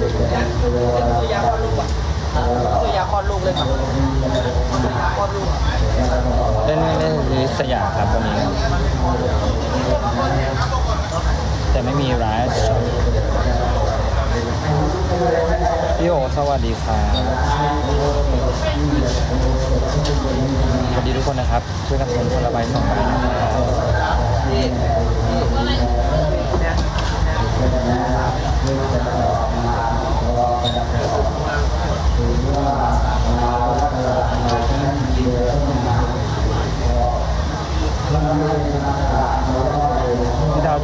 ตัวยาคลอดลูกอะตัวยาคลอดลูกเลยค่ะตัวยาคลอดลูกอะเล่นเล่นลิสยามครับวันนี้ แต่ไม่มีร้านพี่โอสวัสดีครับสวัสดีทุกคนนะครับ ช่วยกันคนคนละใบสองใบนะครับ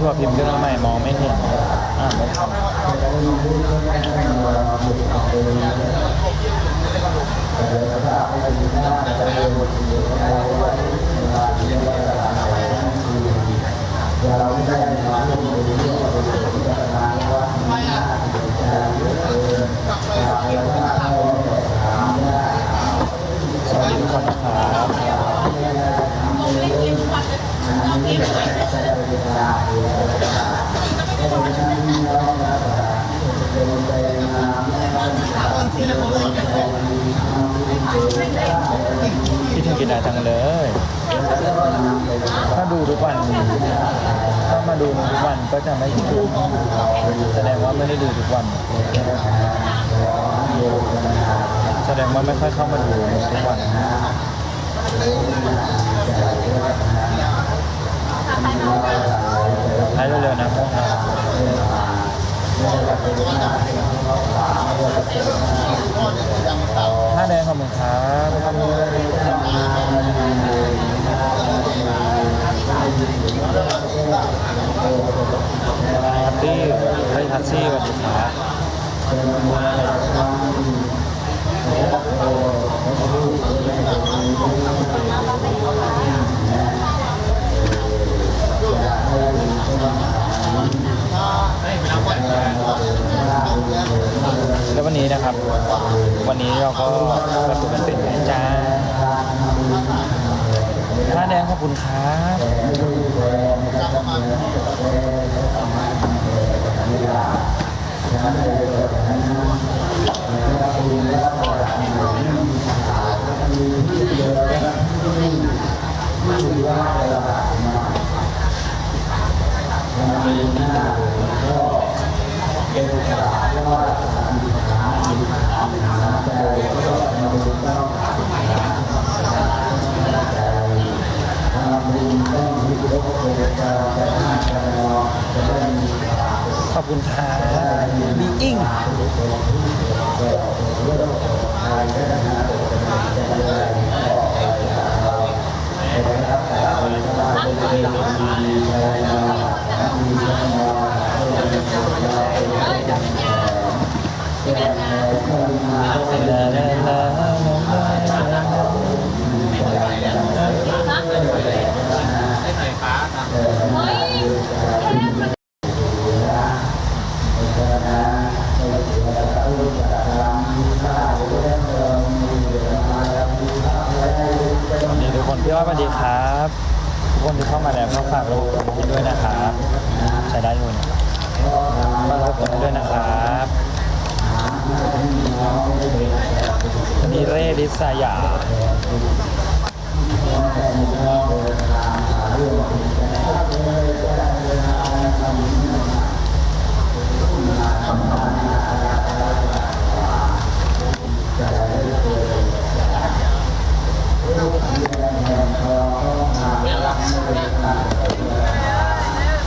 ทั่วพิมพ์ขึ้นมาใหม่มองไม่เห็นอ่านไม่ทันสวัสดีทุกคนนะครับ คิดถึงกินได้จังเลย ถ้าดูทุกวัน ถ้ามาดูทุกวันก็จะไม่คิดถึงแสดงว่าไม่ได้ดูทุกวัน แสดงว่าไม่ค่อยเข้ามาดูทุกวัน ให้เร็วๆนะพวกเราห้าแดงขอบคุณครับฮัตตี้เฮ้ยฮัตซี่สวัสดีครับแล้ววันนี้นะครับ วันนี้ เราก็กระตุกกันเป็นนะจ้าห้าแดงขอบคุณครับข อบคุณครับบีอิงล สวัสดีครับทุกคนที่เข้ามาแล้วก็ฝากระบบผมด้วยนะครับใช้ได้อยู่นะฝากรบบผมด้วยนะครับวันนี้เรดิสายา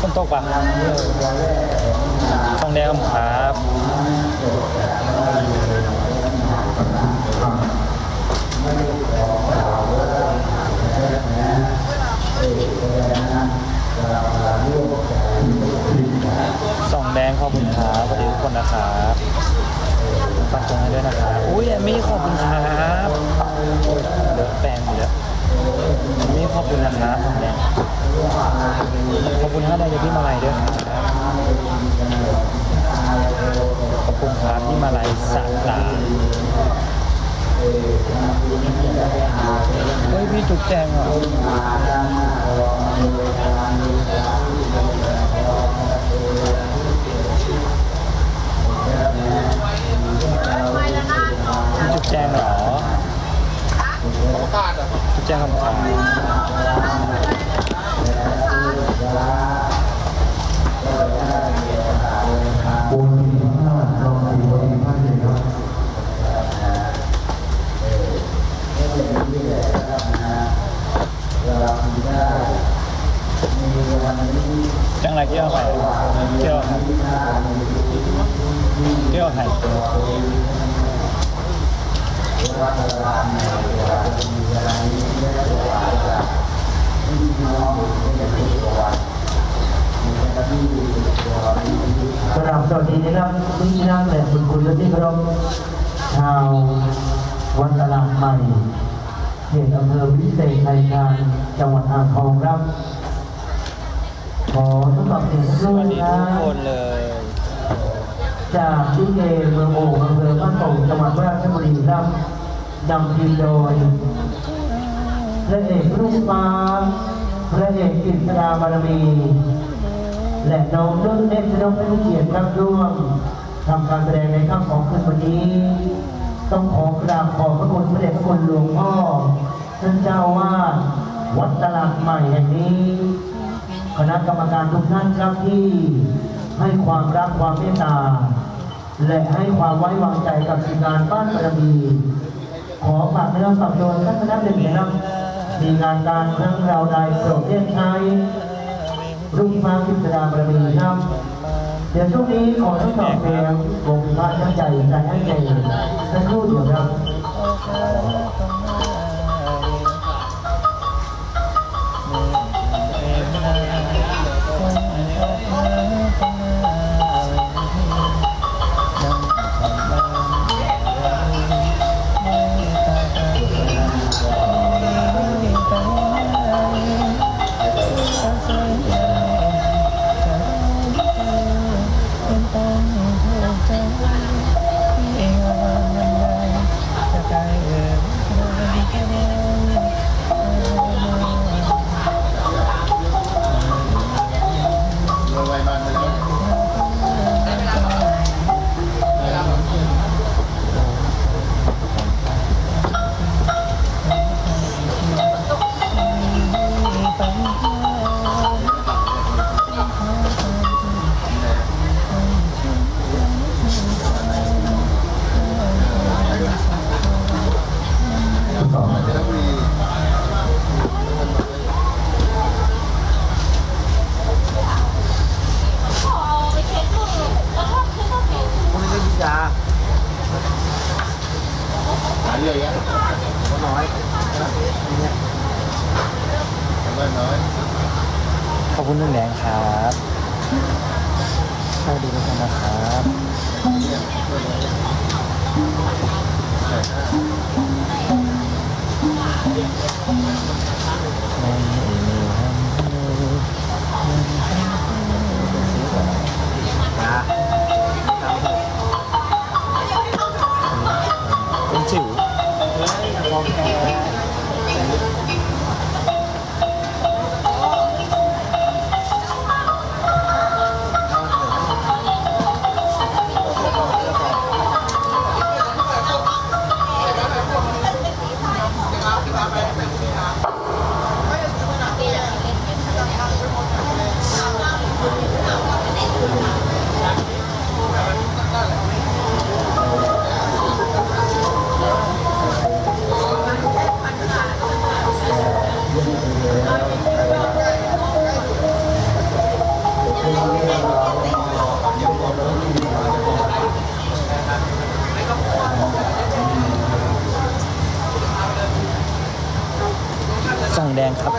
ฝนตกปะทองแดงครับสองแดงขอบคุณครับสวัสดีทุกคนนะครับฝากตรงให้ด้วยนะครับ อุ้ยแอมมี่ขอบคุณครับเลือแปลงหมดแล้วแอม มี่ขอบคุณนะครับขอบคุณท่านใดที่มาลัยด้วยขอบคุณครับที่มาลัยสักตาเฮ้ยพี่จุกแจงอะ จุ๊บแจ้งคำถามบุญห้าเราสี่บุญห้าเลยครับจังไรเกี่ยวไปเกี่ยวครับเกี่ยวไทย嗯 กราบสวัสดีนะครับทุกท่านและคุณคุณและที่เคารพชาววัดตลาดใหม่เขตอำเภอวิเศษชัยชาญจังหวัดอ่างทองครับ ขอทดสอบเสียงสด้ววัยสดีนะทุกคนเลย จากลิเกเมืองโอ่งอำเภอพระโป่งจังหวัดราชบุรีครับนำทีมโดยพระเอกรุ่งฟ้าพระเอกกฤษดาบารมี และน้องนุ่นเนตรนพเป็นเกียรติครับร่วมทำการแสดงในค่ำของคืนวันนี้ ต้องขอกราบขอบพระคุณพระเดชพระคุณหลวงพ่อท่านเจ้าวาดวัดตลาดใหม่แห่งนี้ คณะกรรมการทุกท่านครับที่ ให้ความรักความเมตตา และให้ความไว้วางใจกับทีมงานบ้านบารมี ขอฝากเนื้อฝากตัวท่านคณะเป็นนะครับมีงานการครั้งเราใดโปรดเรียกใช้รุ่งฟ้าพิสดาบารมีครับเดี๋ยวช่วงนี้ขอทดสอบเพลงวงพระน้ำใจใจให้ใจสักครู่เดียวครับ ขอบคุณหนึ่งแดงครับสวัสดีทุกคนนะครับไม่มีเป็น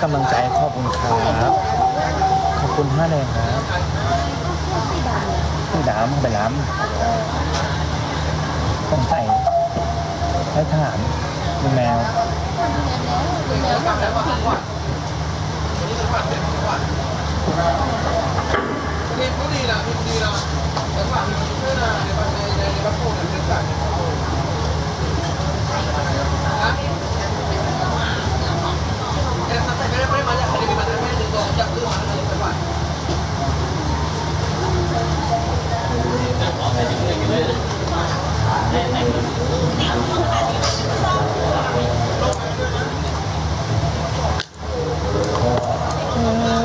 กำลังใจขอบคุณครับขอบคุณห้าแดงครับผู้ดามไปล้ำต้องใส่ให้ถามดูแมวเรียนก็ดีนะดีนะแต่ว่ามีเพื่อนในในในบ้านโป่งเนี่ยเป็นแบบไ Oh.